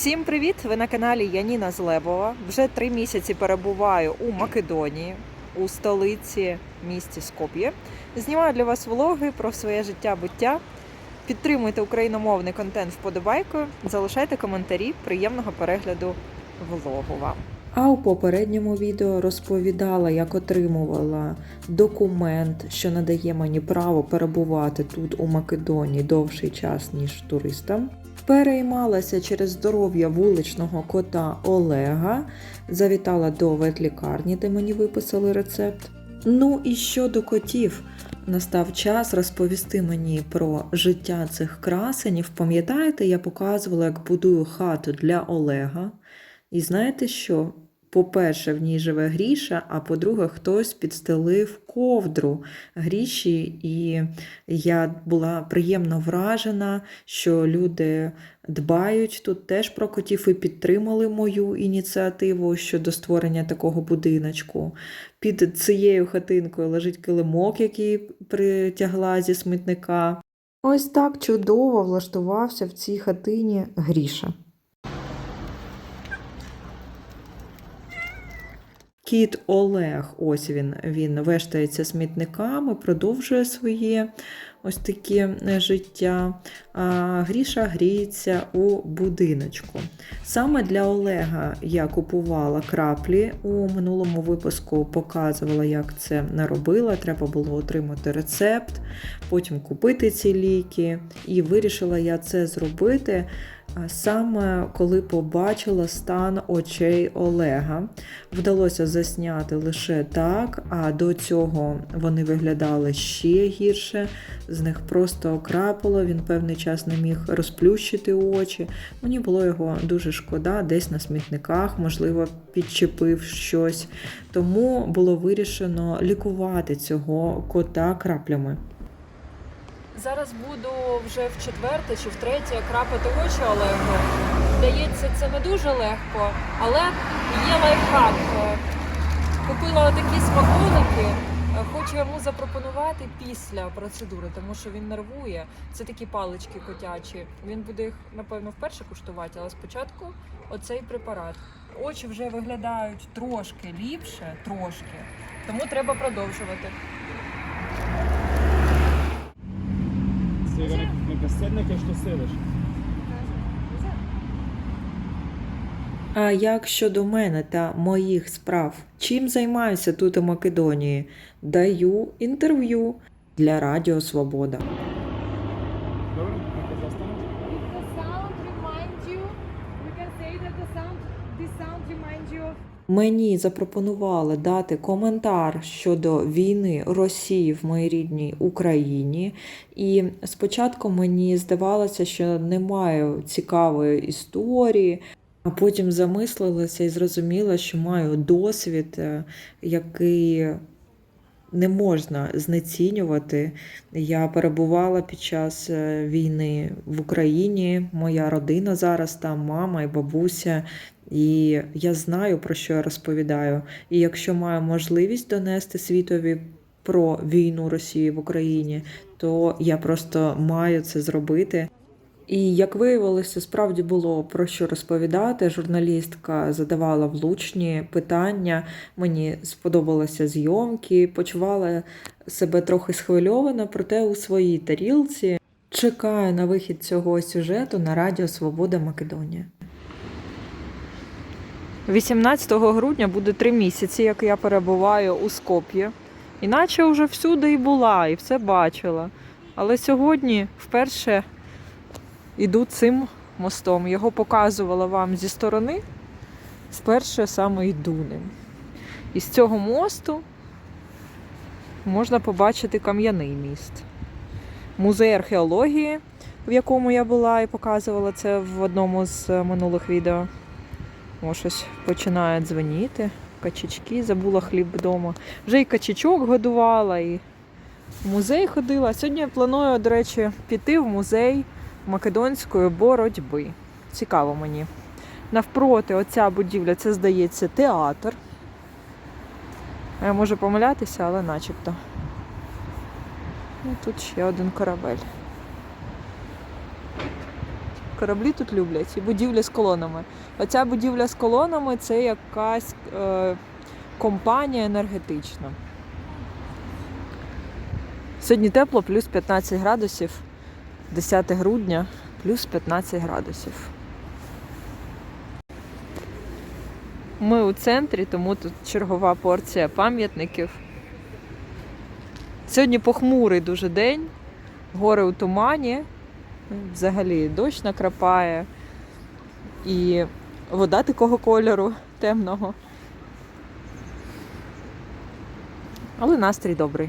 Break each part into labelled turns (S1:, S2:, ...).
S1: Всім привіт! Ви на каналі Яніна Злебова. Вже три місяці перебуваю у Македонії, у столиці місті Скоп'є. Знімаю для вас влоги про своє життя буття. Підтримуйте україномовний контент вподобайкою, залишайте коментарі. Приємного перегляду влогу вам. А у попередньому відео розповідала, як отримувала документ, що надає мені право перебувати тут у Македонії довший час, ніж туристам. Переймалася через здоров'я вуличного кота Олега, завітала до ветлікарні, де мені виписали рецепт. Ну і щодо котів, настав час розповісти мені про життя цих красенів. Пам'ятаєте, я показувала, як будую хату для Олега. І знаєте що? По-перше, в ній живе Гріша, а по-друге, хтось підстелив ковдру Гріші, і я була приємно вражена, що люди дбають тут теж про котів і підтримали мою ініціативу щодо створення такого будиночку. Під цією хатинкою лежить килимок, який притягла зі смітника. Ось так чудово влаштувався в цій хатині Гріша. Кіт Олег, ось він, він вештається смітниками, продовжує своє ось таке е, життя. А Гріша гріється у будиночку. Саме для Олега я купувала краплі у минулому випуску, показувала, як це не робила. Треба було отримати рецепт, потім купити ці ліки. І вирішила я це зробити. Саме коли побачила стан очей Олега, вдалося засняти лише так, а до цього вони виглядали ще гірше. З них просто окрапало, він певний час не міг розплющити очі. Мені було його дуже шкода, десь на смітниках, можливо, підчепив щось. Тому було вирішено лікувати цього кота краплями.
S2: Зараз буду вже в четверте чи в третє крапати очі Олегу. Здається, це не дуже легко, але є лайфхак. Купила отакі смаколики. Хочу йому запропонувати після процедури, тому що він нервує. Це такі палички котячі. Він буде їх, напевно, вперше куштувати, але спочатку оцей препарат. Очі вже виглядають трошки ліпше, трошки. Тому треба продовжувати.
S3: Сега його нека седне кај што седеш.
S1: А як щодо мене та моїх справ? Чим займаюся тут у Македонії? Даю інтерв'ю для Радіо Свобода. Мені запропонували дати коментар щодо війни Росії в моїй рідній Україні. І спочатку мені здавалося, що немає цікавої історії, а потім замислилася і зрозуміла, що маю досвід, е, який не можна знецінювати. Я перебувала під час е, війни в Україні. Моя родина зараз там, мама і бабуся. І я знаю, про що я розповідаю. І якщо маю можливість донести світові про війну Росії в Україні, то я просто маю це зробити. І як виявилося, справді було про що розповідати. Журналістка задавала влучні питання. Мені сподобалися зйомки, почувала себе трохи схвильовано, проте у своїй тарілці. Чекаю на вихід цього сюжету на Радіо Свобода Македонія. 18 грудня буде три місяці, як я перебуваю у Скоп'ї. Іначе вже всюди і була, і все бачила. Але сьогодні вперше іду цим мостом. Його показувала вам зі сторони. Вперше саме йду ним. І з цього мосту можна побачити кам'яний міст. Музей археології, в якому я була і показувала це в одному з е, минулих відео. О, щось починає дзвеніти. Качечки, забула хліб вдома. Вже і качечок годувала, і в музей ходила. Сьогодні я планую, до речі, піти в музей македонської боротьби. Цікаво мені. Навпроти оця будівля, це здається театр. Я можу помилятися, але начебто. І тут ще один корабель. Кораблі тут люблять і будівлі з колонами. Оця будівля з колонами це якась е, компанія енергетична. Сьогодні тепло, плюс 15 градусів. 10 грудня, плюс 15 градусів. Ми у центрі, тому тут чергова порція пам'ятників. Сьогодні похмурий дуже день, гори у тумані, взагалі дощ накрапає, і вода такого кольору темного. Але настрій добрий.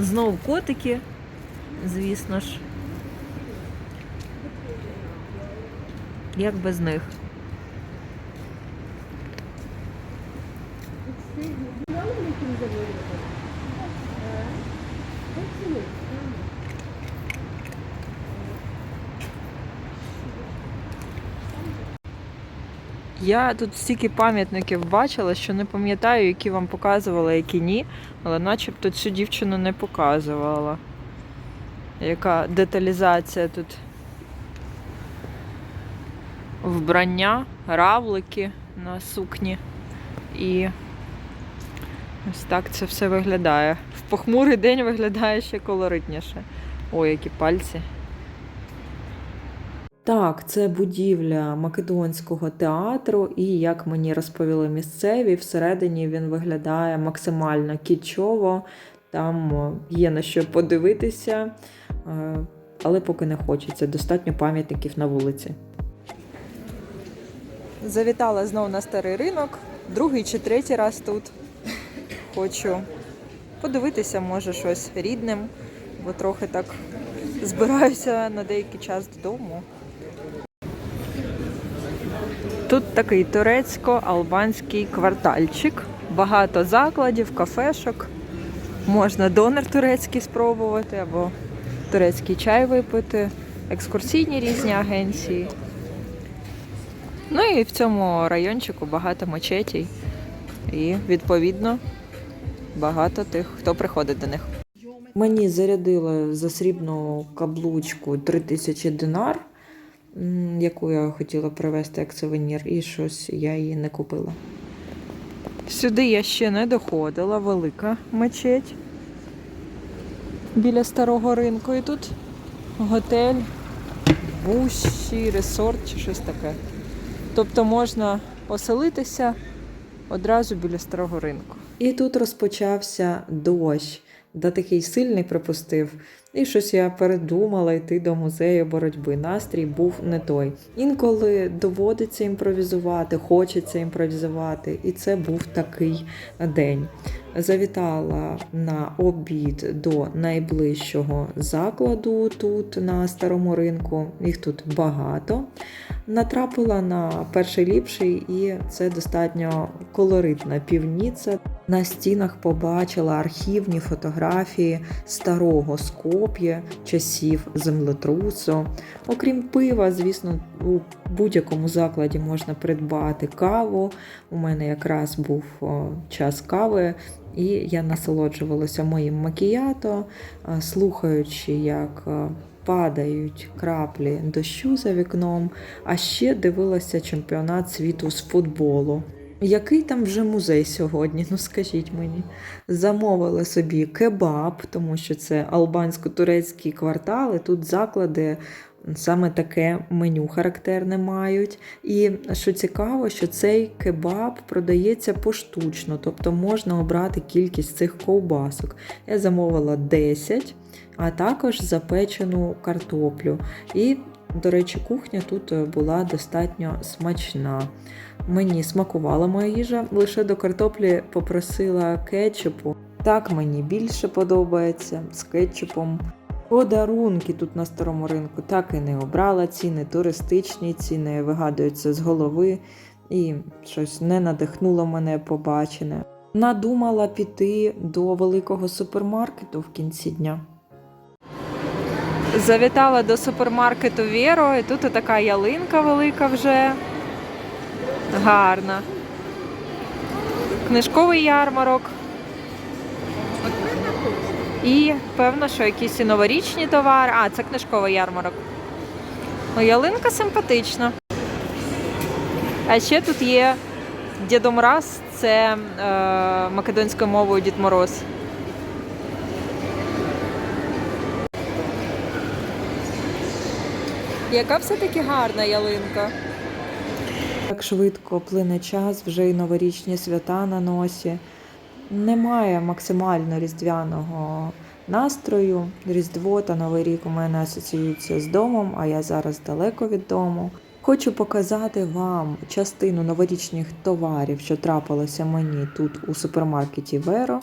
S1: Знову котики, звісно ж. Як без них? Я тут стільки пам'ятників бачила, що не пам'ятаю, які вам показувала, які ні, але начебто цю дівчину не показувала. Яка деталізація тут вбрання, равлики на сукні. І ось так це все виглядає. В похмурий день виглядає ще колоритніше. Ой, які пальці. Так, це будівля Македонського театру, і як мені розповіли місцеві, всередині він виглядає максимально кічово. Там є на що подивитися, е, але поки не хочеться. Достатньо пам'ятників на вулиці. Завітала знову на старий ринок, другий чи третій раз тут. Хочу подивитися, може, щось рідним, бо трохи так збираюся на деякий час додому. Тут такий турецько-албанський квартальчик. Багато закладів, кафешок. Можна донор турецький спробувати або турецький чай випити, екскурсійні різні агенції. Ну і в цьому райончику багато мечетій. І, відповідно, багато тих, хто приходить до них. Мені зарядили за срібну каблучку 3000 динар, яку я хотіла привезти як сувенір, і щось я її не купила. Сюди я ще не доходила, велика мечеть біля старого ринку. І тут готель, бущі, ресорт чи щось таке. Тобто можна поселитися одразу біля старого ринку. І тут розпочався дощ, да такий сильний припустив. І щось я передумала йти до музею боротьби. Настрій був не той. Інколи доводиться імпровізувати, хочеться імпровізувати, і це був такий день. Завітала на обід до найближчого закладу тут на старому ринку. Їх тут багато. Натрапила на перший ліпший, і це достатньо колоритна півніця. На стінах побачила архівні фотографії старого Скоп'я, часів землетрусу. Окрім пива, звісно, у будь-якому закладі можна придбати каву. У мене якраз був час кави, і я насолоджувалася моїм макіято, слухаючи, як падають краплі дощу за вікном, а ще дивилася чемпіонат світу з футболу. Який там вже музей сьогодні? Ну скажіть мені. Замовила собі кебаб, тому що це албансько-турецькі квартали. Тут заклади саме таке меню характерне мають. І що цікаво, що цей кебаб продається поштучно, тобто можна обрати кількість цих ковбасок. Я замовила 10, а також запечену картоплю. І, до речі, кухня тут була достатньо смачна. Мені смакувала моя їжа, лише до картоплі попросила кетчупу. Так мені більше подобається з кетчупом. Подарунки тут на старому ринку так і не обрала. Ціни туристичні, ціни вигадуються з голови, і щось не надихнуло мене побачене. Надумала піти до великого супермаркету в кінці дня. Завітала до супермаркету Вєро, і тут така ялинка велика вже. Гарна. Книжковий ярмарок. І певно, що якісь і новорічні товари. А, це книжковий ярмарок. Ну, ялинка симпатична. А ще тут є Дідом це е, македонською мовою Дід Мороз. Яка все-таки гарна ялинка. Так швидко плине час, вже й новорічні свята на носі. Немає максимально різдвяного настрою. Різдво та Новий рік у мене асоціюються з домом, а я зараз далеко від дому. Хочу показати вам частину новорічних товарів, що трапилося мені тут у супермаркеті Веро.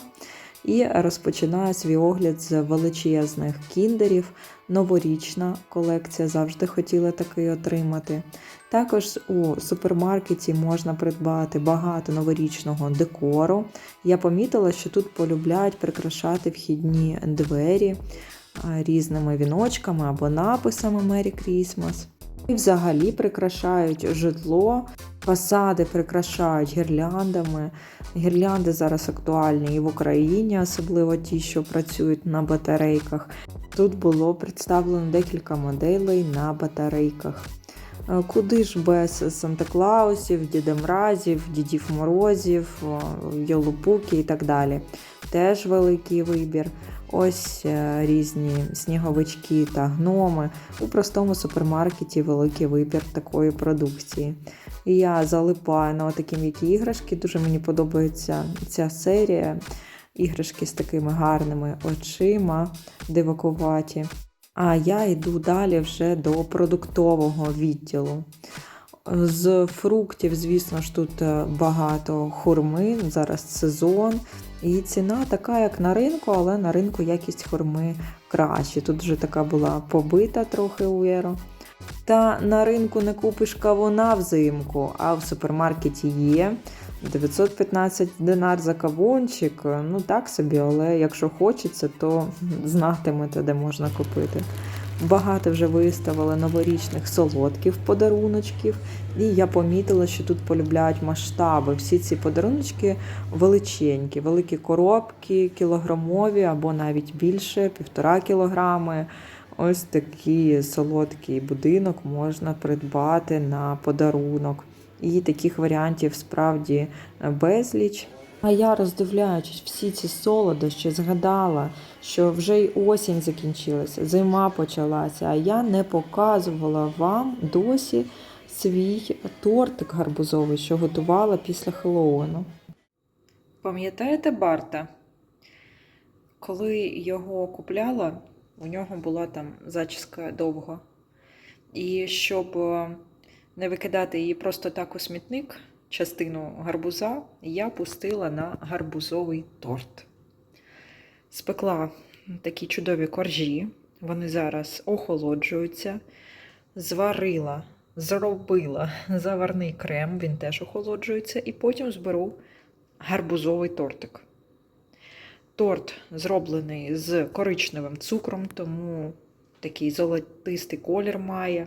S1: І розпочинаю свій огляд з величезних кіндерів. Новорічна колекція завжди хотіла такий отримати. Також у супермаркеті можна придбати багато новорічного декору. Я помітила, що тут полюбляють прикрашати вхідні двері різними віночками або написами Merry Christmas. І взагалі прикрашають житло, фасади прикрашають гірляндами. Гірлянди зараз актуальні і в Україні, особливо ті, що працюють на батарейках. Тут було представлено декілька моделей на батарейках. Е, Куди ж без Санта-Клаусів, Діда Мразів, Дідів Морозів, Йолупуки і так далі. Теж великий вибір. Ось е, різні сніговички та гноми. У простому супермаркеті великий вибір такої продукції. І я залипаю на такі м'які іграшки. Дуже мені подобається ця серія. Іграшки з такими гарними очима, дивакуваті. А я йду далі вже до продуктового відділу. З фруктів, звісно ж, тут е, багато хурми, зараз сезон. І ціна така, як на ринку, але на ринку якість хурми краще. Тут вже така була побита трохи у Єро. Та на ринку не купиш кавуна взимку, а в супермаркеті є. 915 динар за кавунчик. Ну так собі, але якщо хочеться, то знатимете, де можна купити. Багато вже виставили новорічних солодків, подаруночків, і я помітила, що тут полюбляють масштаби. Всі ці подаруночки величенькі, великі коробки, кілограмові або навіть більше, півтора кілограми. Ось такий солодкий будинок можна придбати на подарунок. І таких варіантів справді безліч. А я, роздивляючись всі ці солодощі, згадала, що вже й осінь закінчилася, зима почалася, а я не показувала вам досі свій тортик гарбузовий, що готувала після Хеллоуіну. Пам'ятаєте Барта? Коли його купляла, у нього була там зачіска довга. І щоб е, не викидати її просто так у смітник, частину гарбуза, я пустила на гарбузовий торт. Спекла такі чудові коржі, вони зараз охолоджуються, зварила, зробила заварний крем, він теж охолоджується, і потім зберу гарбузовий тортик. Торт зроблений з коричневим цукром, тому такий золотистий колір має.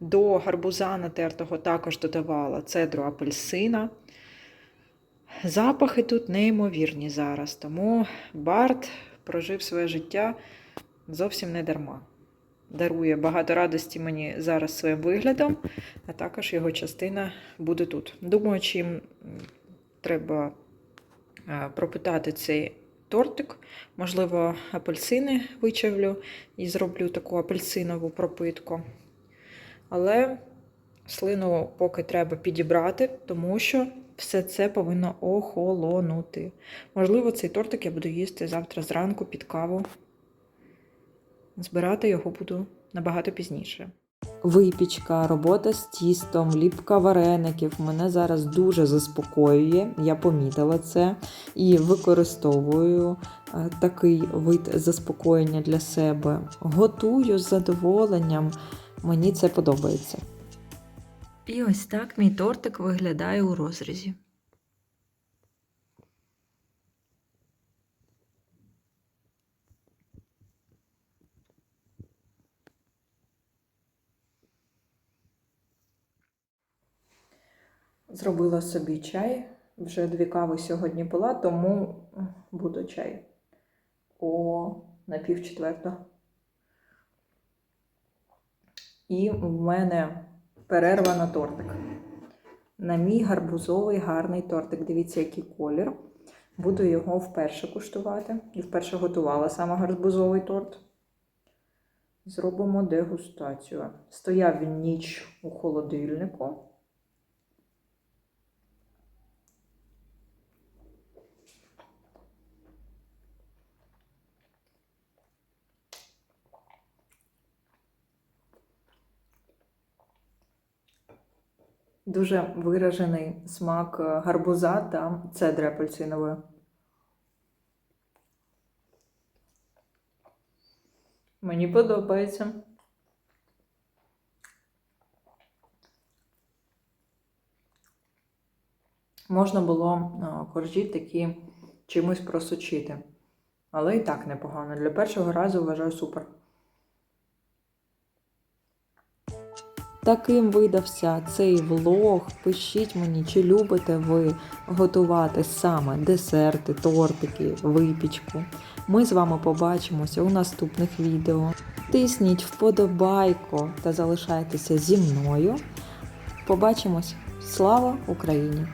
S1: До гарбуза натертого також додавала цедру апельсина. Запахи тут неймовірні зараз, тому Барт прожив своє життя зовсім не дарма. Дарує багато радості мені зараз своїм виглядом, а також його частина буде тут. Думаю, чим треба е, пропитати цей тортик. Можливо, апельсини вичавлю і зроблю таку апельсинову пропитку. Але слину поки треба підібрати, тому що все це повинно охолонути. Можливо, цей тортик я буду їсти завтра зранку під каву. Збирати його буду набагато пізніше. Випічка, робота з тістом, ліпка вареників мене зараз дуже заспокоює. Я помітила це і використовую е, такий вид заспокоєння для себе. Готую з задоволенням, мені це подобається. І ось так мій тортик виглядає у розрізі. Зробила собі чай. Вже дві кави сьогодні пила, тому буду чай о на пів четверта. І в мене перерва на тортик. На мій гарбузовий гарний тортик. Дивіться, який колір. Буду його вперше куштувати. І вперше готувала саме гарбузовий торт. Зробимо дегустацію. Стояв він ніч у холодильнику. Дуже виражений смак е, гарбуза та цедри апельсинової. Мені подобається. Можна було е, коржі такі чимось просочити. Але і так непогано. Для першого разу вважаю супер. Таким видався цей влог. Пишіть мені, чи любите ви готувати саме десерти, тортики, випічку. Ми з вами побачимося у наступних відео. Тисніть вподобайку та залишайтеся зі мною. Побачимось! Слава Україні!